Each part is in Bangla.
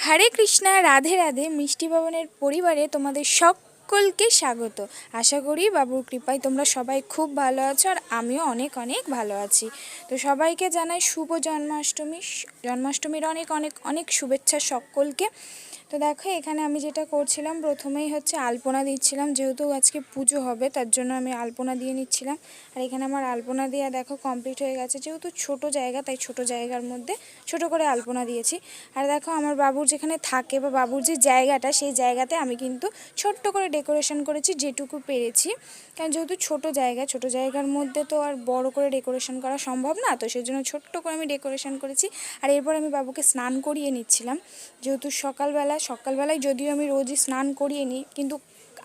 হরে কৃষ্ণা, রাধে রাধে। মিষ্টি ভবনের পরিবারে তোমাদের সকলকে স্বাগত। আশা করি বাবুর কৃপায় তোমরা সবাই খুব ভালো আছো আর আমিও অনেক অনেক ভালো আছি। তো সবাইকে জানাই শুভ জন্মাষ্টমী। জন্মাষ্টমীর অনেক অনেক অনেক শুভেচ্ছা সকলকে। তো দেখো, এখানে আমি যেটা করছিলাম, প্রথমেই হচ্ছে আলপনা দিচ্ছিলাম, যেহেতু আজকে পুজো হবে, তার জন্য আমি আলপনা দিয়ে নিচ্ছিলাম। আর এখানে আমার আলপনা দেওয়া দেখো কমপ্লিট হয়ে গেছে, যেহেতু ছোট জায়গা, তাই ছোট জায়গার মধ্যে ছোট করে আলপনা দিয়েছি। আর দেখো, আমার বাবুর যেখানে থাকে বা বাবুর যে জায়গাটা, সেই জায়গাতে আমি কিন্তু ছোট্ট করে ডেকোরেশন করেছি, যেটুকু পেরেছি। কারণ যেহেতু ছোট জায়গা, ছোট জায়গার মধ্যে তো আর বড় করে ডেকোরেশন করা সম্ভব না, তো সেই জন্য ছোট্ট করে আমি ডেকোরেশন করেছি। আর এরপর আমি বাবুকে স্নান করিয়ে নিচ্ছিলাম, যেহেতু সকালবেলা সকালবেলায় যদিও আমি রোজই স্নান করিয়ে নিই, কিন্তু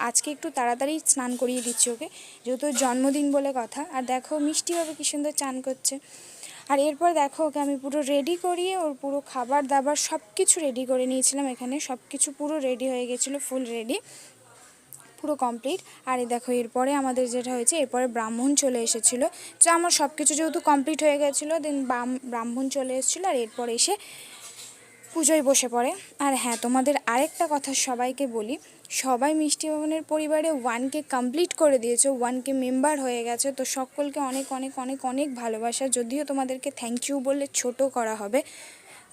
আজকে একটু তাড়াতাড়ি স্নান করিয়ে দিচ্ছি ওকে, যেহেতু জন্মদিন বলে কথা। আর দেখো মিষ্টিভাবে কী সুন্দর চান করছে। আর এরপর দেখো ওকে আমি পুরো রেডি করিয়ে ওর পুরো খাবার দাবার সব কিছু রেডি করে নিয়েছিলাম এখানে। সব কিছু পুরো রেডি হয়ে গেছিল ফুল রেডি পুরো কমপ্লিট আর এই দেখো এরপরে আমাদের যেটা হয়েছে, এরপরে ব্রাহ্মণ চলে এসেছিল। তো আমার সব কিছু যেহেতু কমপ্লিট হয়ে গেছিল দেন ব্রাহ্মণ চলে এসেছিল, আর এরপর এসে পুজোয় বসে পড়ে। আর হ্যাঁ তোমাদের আরেকটা কথা সবাইকে বলি। সবাই মিষ্টি ভবনের পরিবারে ওয়ানকে কমপ্লিট করে দিয়েছে ওয়ানকে মেম্বার হয়ে গেছে। তো সকলকে অনেক অনেক অনেক অনেক ভালোবাসা। যদিও তোমাদেরকে থ্যাংক ইউ বললে ছোট করা হবে।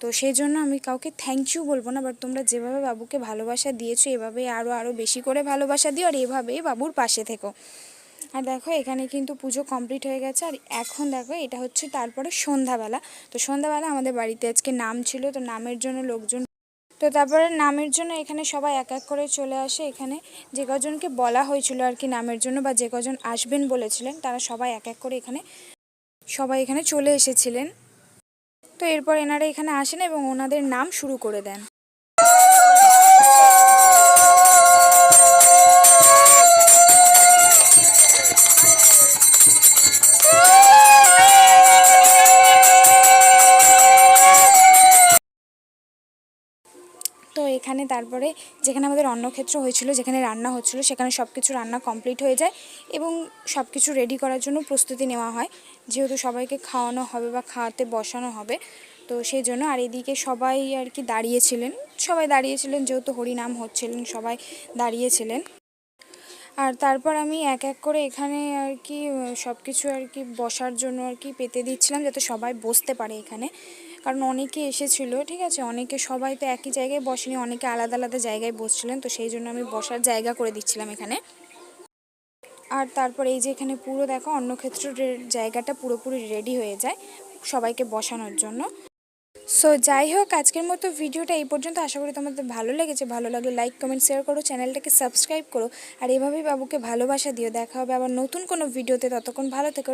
তো সেই জন্য আমি কাউকে থ্যাংক ইউ বলব না বাট তোমরা যেভাবে বাবুকে ভালোবাসা দিয়েছ, এভাবেই আরও আরও বেশি করে ভালোবাসা দিও, আর এভাবেই বাবুর পাশে থেকো। আর দেখো, এখানে কিন্তু পুজো কমপ্লিট হয়ে গেছে। আর এখন দেখো, এটা হচ্ছে তারপরে সন্ধ্যাবেলা। তো সন্ধ্যাবেলা আমাদের বাড়িতে আজকে নাম ছিল, তো নামের জন্য লোকজন তো তারপরে নামের জন্য এখানে সবাই এক এক করে চলে আসে। এখানে যে কজনকে বলা হয়েছিল আর কি নামের জন্য বা যে কজন আসবেন বলেছিলেন, তারা সবাই এক এক করে এখানে, সবাই এখানে চলে এসেছিলেন। তো এরপর এনারা এখানে আসেন এবং ওনাদের নাম শুরু করে দেন। তো এখানে তারপরে যেখানে আমাদের অন্নক্ষেত্র হয়েছিল, যেখানে রান্না হচ্ছিল, সেখানে সব কিছু রান্না কমপ্লিট হয়ে যায় এবং সব কিছু রেডি করার জন্য প্রস্তুতি নেওয়া হয়। যেহেতু সবাইকে খাওয়ানো হবে বা খাওয়াতে বসানো হবে, তো সেই জন্য আর এদিকে সবাই আর কি দাঁড়িয়েছিলেন। সবাই দাঁড়িয়েছিলেন, যেহেতু হরিনাম হচ্ছিলেন, সবাই দাঁড়িয়েছিলেন। আর তারপর আমি এক এক করে এখানে আর কি সব কিছু আর কি বসার জন্য আর কি পেতে দিচ্ছিলাম, যাতে সবাই বসতে পারে এখানে। কারণ অনেকে এসেছিল, ঠিক আছে? অনেকে সবাই তো একই জায়গায় বসেনি, অনেকে আলাদা আলাদা জায়গায় বসছিলেন, তো সেই জন্য আমি বসার জায়গা করে দিচ্ছিলাম এখানে। আর তারপর এই যে এখানে পুরো দেখো, অন্নক্ষেত্রের জায়গাটা পুরোপুরি রেডি হয়ে যায় সবাইকে বসানোর জন্য। সো যাই হোক, আজকের মতো ভিডিওটা এই পর্যন্ত। আশা করি তোমাদের ভালো লেগেছে। ভালো লাগলে লাইক কমেন্ট শেয়ার করো, চ্যানেলটাকে সাবস্ক্রাইব করো। আর এভাবেই বাবুকে ভালোবাসা দিও। দেখা হবে আবার নতুন কোনো ভিডিওতে। ততক্ষণ ভালো থেকো।